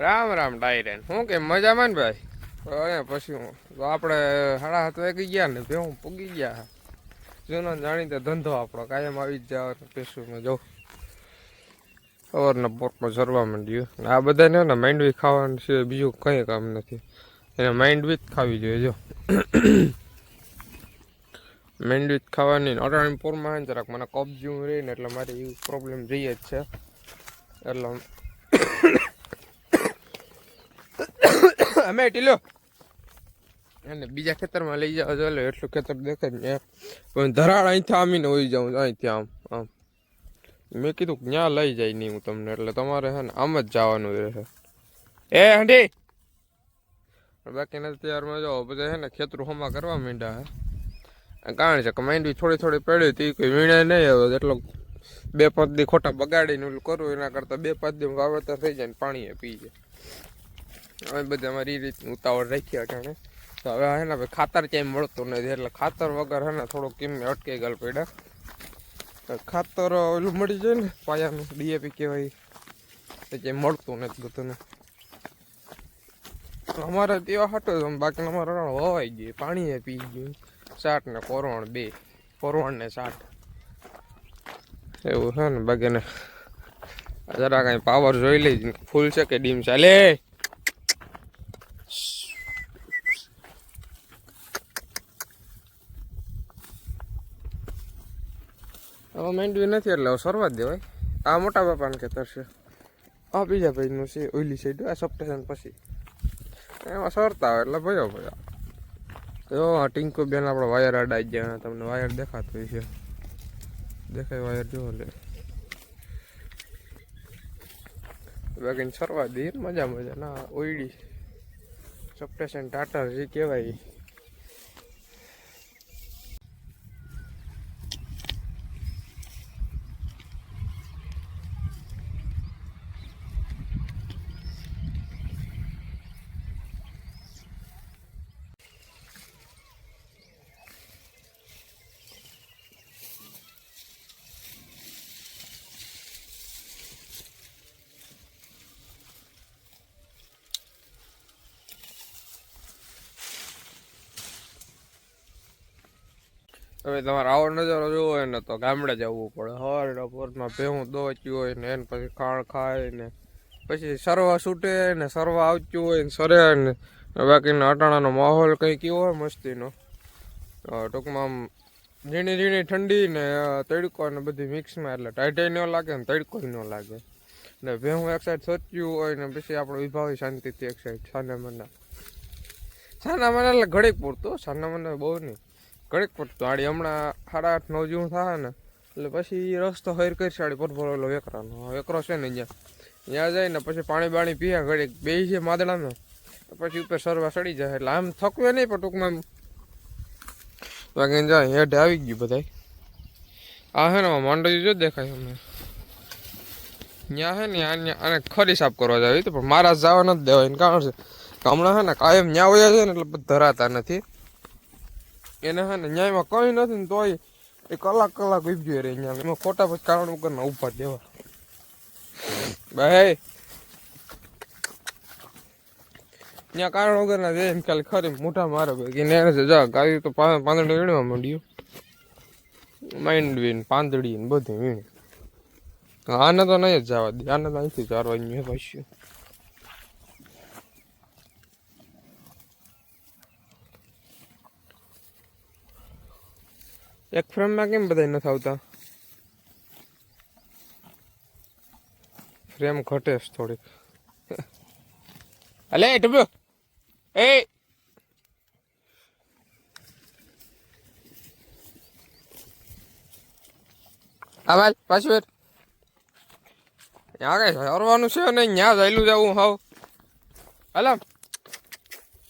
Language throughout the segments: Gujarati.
રામ રામ ડાયરેન. હું કે મજામાં ને ભાઈ? પછી હું તો આપણે સાડા સાત વાગી ગયા ને, ભેહું પૂગી ગયા. જૂનો જાણીતો ધંધો આપણો, કાયમ આવી જ જવાનો પેશુમાં જો, સવારના પોટમાં જરવા માંડ્યું. આ બધાને ને માંડવી ખાવાનું છે બીજું કંઈ કામ નથી. એને માંડવી જ ખાવી જોઈએ, જો. માંડવી જ ખાવાની અટાણીપુરમાં જરાક મને કપ જેવું રહે ને એટલે મારે એવું પ્રોબ્લેમ રહીએ જ છે. એટલે અમે ટીલો અને બીજા ખેતરમાં લઈ જાવ ચાલો એટલું ખેતર દેખાય ને પણ ધરાળ અહીંથી આમીને હોઈ જાઉં, અહીંથી આમ આમ. મેં કીધું કે ત્યાં લઈ જાય નહીં હું તમને, એટલે તમારે છે ને આમ જ જવાનું રહેશે એ હંડી! બાકીના તૈયારમાં જાઓ બધા હે ને ખેતરું હમા કરવા માંડ્યા હે. કારણ છે કે માંડવી થોડી થોડી પડી હતી, કોઈ વીણે નહીં આવે એટલો બે પાંચ દી ખોટા બગાડીને ઓલું કરવું એના કરતાં બે પાંચ દી વાવેતર થઈ જાય ને પાણી પી જાય. હવે બધા અમારી રીતની ઉતાવળ રાખી અટાણે તો હવે હે ને ભાઈ ખાતર ક્યાંય મળતું નથી, એટલે ખાતર વગર હે ને થોડુંક કિંમત અટકી ગયેલ પડ્યા. ખાતર ઓલું મળી જાય ને, પાયાનું, ડીએપી કહેવાય. એ ક્યાંય મળતું નથી બધું અમારે તેવા હટો બાકી અમારે હોવાઈ ગયું, પાણી એ પી ગયું. સાઠ ને કોરવણ બે, કોરવણ ને સાઠ. એવું છે ને, બાકીને. જરા કાંઈ પાવર જોઈ લઈ, ફૂલ છે કે ડીમ ચાલે હવે મેંડવી નથી એટલે સરવા જ દેવાય. આ મોટા બાપાને ખેતર છે આ બીજા ભાઈનું છે ઓઈલી સાઈડ આ સપ્ટેશન પછી. એમાં સરતા હોય એટલે ભયો ભયો. હા ટીંકુ બેન આપણો વાયર અડાઈ ગયા તમને વાયર દેખાતું હોય છે દેખાય વાયર જોવો લે. બાકી સરવા દે, મજા મજા. ના ઓઈડી સપ્ટેશન ટાટા જે કહેવાય. હવે તમારે આવો નજારો જોવો હોય ને તો ગામડે જવું પડે. હર બપોરમાં ભેહું દોચ્યું હોય ને એને પછી ખાણ ખાય ને પછી સરવા છૂટે ને સરવા આવતું હોય ને સરે ને. બાકીના અટાણાનો માહોલ કંઈ કેવો હોય મસ્તીનો. ટૂંકમાં આમ ઝીણી ઝીણી ઠંડી ને તડકો ને બધી મિક્સમાં એટલે ટાઈટાઈ ન લાગે ને તડકો ન લાગે. ને ભેહું એક સાઈડ સચ્યું હોય ને પછી આપણે વિભાવી શાંતિથી એક સાઈડ છાના મના છાના મના એટલે ઘડીક પૂરતું છાના મના બહુ નહીં. ઘડીક પડતું આડી હમણાં સાડા આઠ, નવ જેવું થાય ને, એટલે પછી રસ્તો હૈર કરી સાડી પરભરેલો વેકરાનો. વેકરો છે ને અહીંયા ત્યાં જઈને પછી પાણી બાણી પીયા ઘડીક બે છે માદડામાં પછી ઉપર સરવા સડી જાય. એટલે આમ થકવે નહીં, પણ ટૂંકમાં બાકી જાય, હેઠ આવી ગયું બધાય. આ હે ને માંડવી જો દેખાય અમને. ત્યાં હે ને આને ખરી સાફ કરવા જાય તો પણ મારા જવા નથી દેવાય. કારણ છે હમણાં હે ને કાયમ ન્યા વયા છે ને એટલે ધરાતા નથી. એને હે ને ન્યાયમાં કંઈ નથી ને તોય એ કલાક કલાક ઉભ્યો રે ન્યા એમાં ખોટા પછી કારણ વગરના ઊભા દેવા ભાઈ. ત્યાં કારણ વગરના દે એમ ખાલી ખરી મોટા મારે ભાઈ. કે ને છે, જા, ગાયું તો પાંદડું વીણવા માંડ્યું. માઇન્ડ ને પાંદડી ને બધું વીણ આને તો નહીં જ જવા દે. આને તો અહીંથી ચારવાનું પછી પાછું. એક ફ્રેમમાં કેમ બધા નથી આવતા? ફ્રેમ ઘટે છે થોડીક. અલે ટબ્યો એ. આ ભાઈ પાછું ત્યાં કઈ હરવાનું છે ને ત્યાં જયેલું જવું હાવ. હલો.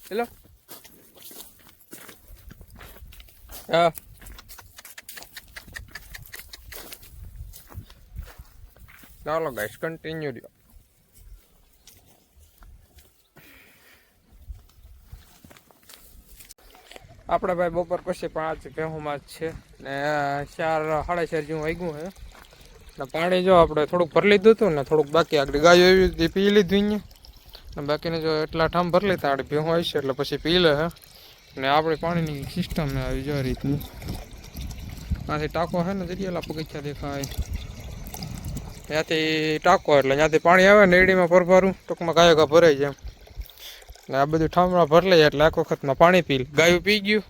હેલો. હા. ચાલો ગાઈસ કન્ટિન્યુ રહ્યો આપણે ભાઈ બપોર પછી પાંચ ભેહુમાં જ છે. ને ચાર સાડા ચાર જેવું વાગ્યું હે. ને પાણી જો આપણે થોડુંક ભરી લીધું હતું ને થોડુંક બાકી આગળ ગાયો એવી રીતે પી લીધું અહીંયા. અને બાકીને જો એટલા ઠામ ભરી લેતા આડે ભેહું આવી એટલે પછી પી લે હે. ને આપણે પાણીની સિસ્ટમ આવી જો રીતની. ત્યાંથી ટાંકો છે ને જગ્યા પગથિયા દેખાય. ત્યાંથી ટાંકો એટલે ત્યાંથી પાણી આવે ને એડીમાં પરભારું ટૂંકમાં ગાયો ગા ભરાઈ જાય એટલે આ બધું ઠામડા ભર લઈએ એટલે એક વખતમાં પાણી પી ગાયું પી ગયું.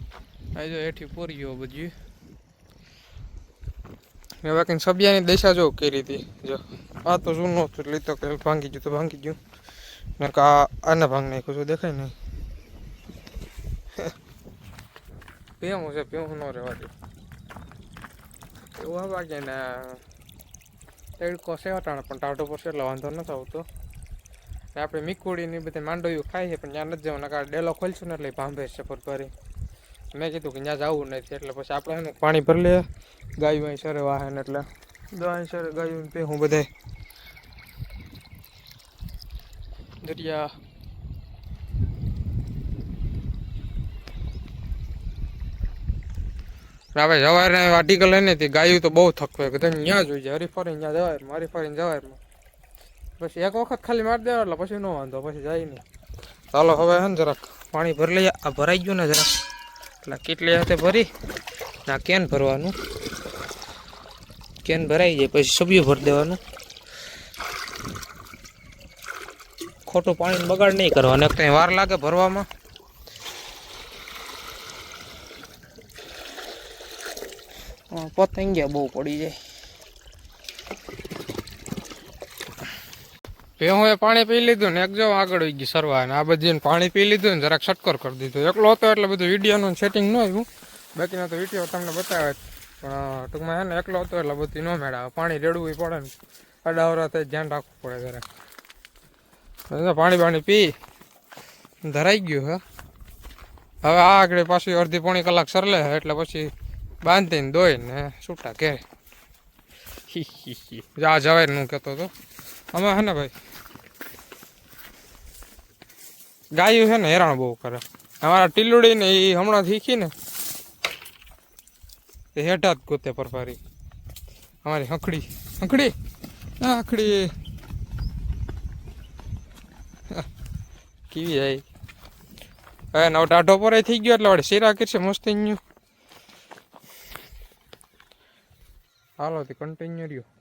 આ જો હેઠી પૂરી ગયો બધું. ને બાકી સબિયાની દશા જો કરી હતી. જો, આ તો જૂનું હતું એટલે તો ભાંગી ગયું તો ભાંગી ગયું. ને કા આને ભાંગ નાખ્યું શું દેખાય નહીં. પીવું છે પીવું ન રહેવા દે. એવું આ બાકી ને તડકો છે અટાણે પણ ટાઢો છે એટલે વાંધો નથી આવતો. આપણે મીકુડી ની બધી માંડવીઓ ખાઈ છે, પણ ત્યાં નથી જવાના. કારણ ડેલો ખોલશું ને એટલે ભાંભે છે ભરી. મેં કીધું કે ત્યાં જવું નથી, એટલે પછી આપણે એનું પાણી ભરી લઈએ. ગાયું અહીં સરે વાહન એટલે. ગાય સરે, ગાયું પે હું બધે. દરિયા આપણે જવારે આર્ટિકલ લઈને તે ગાયું તો બહુ થકવે કે તમે ત્યાં જોઈ જાય હરીફરીને ત્યાં જવાય મારી ફરીને જવાય પછી એક વખત ખાલી મારી દેવા એટલે પછી ન વાંધો, પછી જાય નહીં. ચાલો હવે હે ને જરાક પાણી ભરી લઈએ. આ ભરાઈ ગયું ને જરાક. એટલે કેટલી હાથે ભરી? ના, કેન ભરવાનું. કેન ભરાઈ જાય, પછી સબ્યું ભરી દેવાનું. ખોટું પાણી બગાડ નહીં કરવાનું. એક વાર લાગે ભરવામાં. પતંગિયા બહુ પડી જાય. ભેહું એ પાણી પી લીધું ને એક જો આગળ ગઈ સરવા અને આ બધી પાણી પી લીધું ને જરાક શટકર કરી દીધું. એકલો હતો એટલે બધું વિડીયોનું સેટિંગ ન આવ્યું. બાકીના તો વીડિયો તમને બતાવે પણ ટૂંકમાં હે ને એકલો હતો એટલે બધું ન મેળાવે. પાણી રેડવું પડે ને. અડાવરા થાય, ધ્યાન રાખવું પડે જરાક. પાણી પાણી પી. ધરાઈ ગયું, હે. હવે આ આગળ પાછી અડધી પોણી કલાક સરલે એટલે પછી બાંધીને દોઈને છૂટા હી જા જવાય હું કહેતો હતો અમે હે ને ભાઈ? ગાયું છે ને હેરાણ બહુ કરે. અમારા ટીલુડી ને એ હમણાં શીખી ને. એ હેઠા જ ગોતે પરફારી અમારી હકડી હકડી હકડી કેવી જાય હવે નવ ટાઢો પર થઈ ગયો એટલે વળી શીરા કરશે મસ્તી ન્યુ. હાલો તે કન્ટિન્યુ રહ્યો